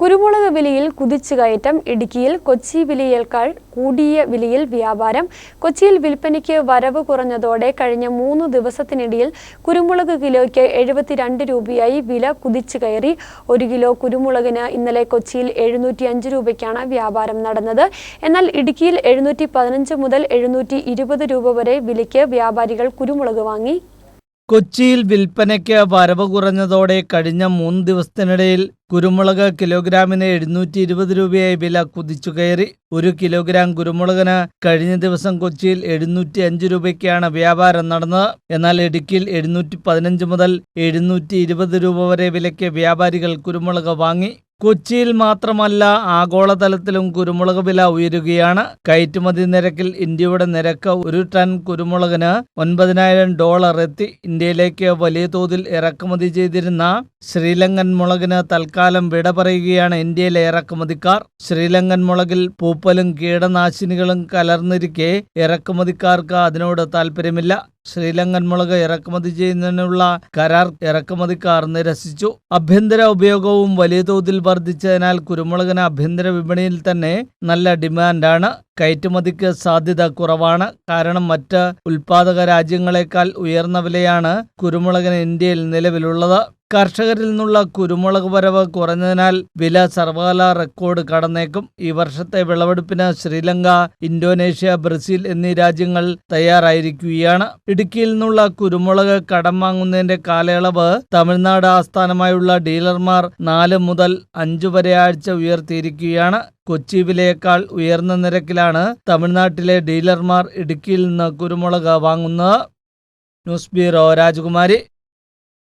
കുരുമുളക് വിലയിൽ കുതിച്ചുകയറ്റം ഇടുക്കിയിൽ കൊച്ചി വിലയേക്കാൾ കൂടിയ വിലയിൽ വ്യാപാരം. കൊച്ചിയിൽ വിൽപ്പനയ്ക്ക് വരവ് കുറഞ്ഞതോടെ കഴിഞ്ഞ മൂന്ന് ദിവസത്തിനിടയിൽ കുരുമുളക് കിലോയ്ക്ക് എഴുപത്തിരണ്ട് രൂപയായി വില കുതിച്ചു കയറി. ഒരു കിലോ കുരുമുളകിന് ഇന്നലെ കൊച്ചിയിൽ എഴുന്നൂറ്റി അഞ്ച് രൂപയ്ക്കാണ് വ്യാപാരം നടന്നത്. എന്നാൽ ഇടുക്കിയിൽ എഴുന്നൂറ്റി പതിനഞ്ച് മുതൽ എഴുന്നൂറ്റി ഇരുപത് രൂപ വരെ വിലയ്ക്ക് വ്യാപാരികൾ കുരുമുളക് വാങ്ങി. കൊച്ചിയിൽ വിൽപ്പനയ്ക്ക് വരവ് കുറഞ്ഞതോടെ കഴിഞ്ഞ മൂന്ന് ദിവസത്തിനിടയിൽ കുരുമുളക് കിലോഗ്രാമിന് എഴുന്നൂറ്റി ഇരുപത് രൂപയായി വില കുതിച്ചു കയറി. ഒരു കിലോഗ്രാം കുരുമുളകിന് കഴിഞ്ഞ ദിവസം കൊച്ചിയിൽ എഴുന്നൂറ്റി അഞ്ച് രൂപയ്ക്കാണ് വ്യാപാരം നടന്നത്. എന്നാൽ ഇടുക്കിയിൽ എഴുന്നൂറ്റി പതിനഞ്ച് മുതൽ എഴുന്നൂറ്റി ഇരുപത് രൂപ വരെ വിലയ്ക്ക് വ്യാപാരികൾ കുരുമുളക് വാങ്ങി. കൊച്ചിയിൽ മാത്രമല്ല ആഗോളതലത്തിലും കുരുമുളക് വില ഉയരുകയാണ്. കയറ്റുമതി നിരക്കിൽ ഇന്ത്യയുടെ നിരക്ക് ഒരു ടൺ കുരുമുളകിന് ഒൻപതിനായിരം ഡോളർ എത്തി. ഇന്ത്യയിലേക്ക് വലിയ തോതിൽ ഇറക്കുമതി ചെയ്തിരുന്ന ശ്രീലങ്കൻ മുളകിന് തൽക്കാലം വിട പറയുകയാണ് ഇന്ത്യയിലെ ഇറക്കുമതിക്കാർ. ശ്രീലങ്കൻ മുളകിൽ പൂപ്പലും കീടനാശിനികളും കലർന്നിരിക്കെ ഇറക്കുമതിക്കാർക്ക് അതിനോട് താല്പര്യമില്ല ശ്രീലങ്കൻ മുളക് ഇറക്കുമതി ചെയ്യുന്നതിനുള്ള കരാർ ഇറക്കുമതിക്കാർ നിരസിച്ചു ആഭ്യന്തര ഉപയോഗവും വലിയ തോതിൽ വർദ്ധിച്ചതിനാൽ കുരുമുളകിന് ആഭ്യന്തര വിപണിയിൽ തന്നെ നല്ല ഡിമാൻഡാണ്. കയറ്റുമതിക്ക് സാധ്യത കുറവാണ്. കാരണം മറ്റ് ഉൽപാദക രാജ്യങ്ങളെക്കാൾ ഉയർന്ന വിലയാണ് കുരുമുളകിന് ഇന്ത്യയിൽ നിലവിലുള്ളത്. കർഷകരിൽ നിന്നുള്ള കുരുമുളക് വരവ് കുറഞ്ഞതിനാൽ വില സർവകാല റെക്കോർഡ് കടന്നേക്കും. ഈ വർഷത്തെ വിളവെടുപ്പിന് ശ്രീലങ്ക ഇന്തോനേഷ്യ ബ്രസീൽ എന്നീ രാജ്യങ്ങൾ തയ്യാറായിരിക്കുകയാണ്. ഇടുക്കിയിൽ നിന്നുള്ള കുരുമുളക് കടം വാങ്ങുന്നതിന്റെ കാലയളവ് തമിഴ്നാട് ആസ്ഥാനമായുള്ള ഡീലർമാർ നാല് മുതൽ അഞ്ചു വരെ ആഴ്ച ഉയർത്തിയിരിക്കുകയാണ്. കൊച്ചി വിലയേക്കാൾ ഉയർന്ന നിരക്കിലാണ് തമിഴ്നാട്ടിലെ ഡീലർമാർ ഇടുക്കിയിൽ നിന്ന് കുരുമുളക് വാങ്ങുന്നത്. ന്യൂസ് ബ്യൂറോ രാജകുമാരി.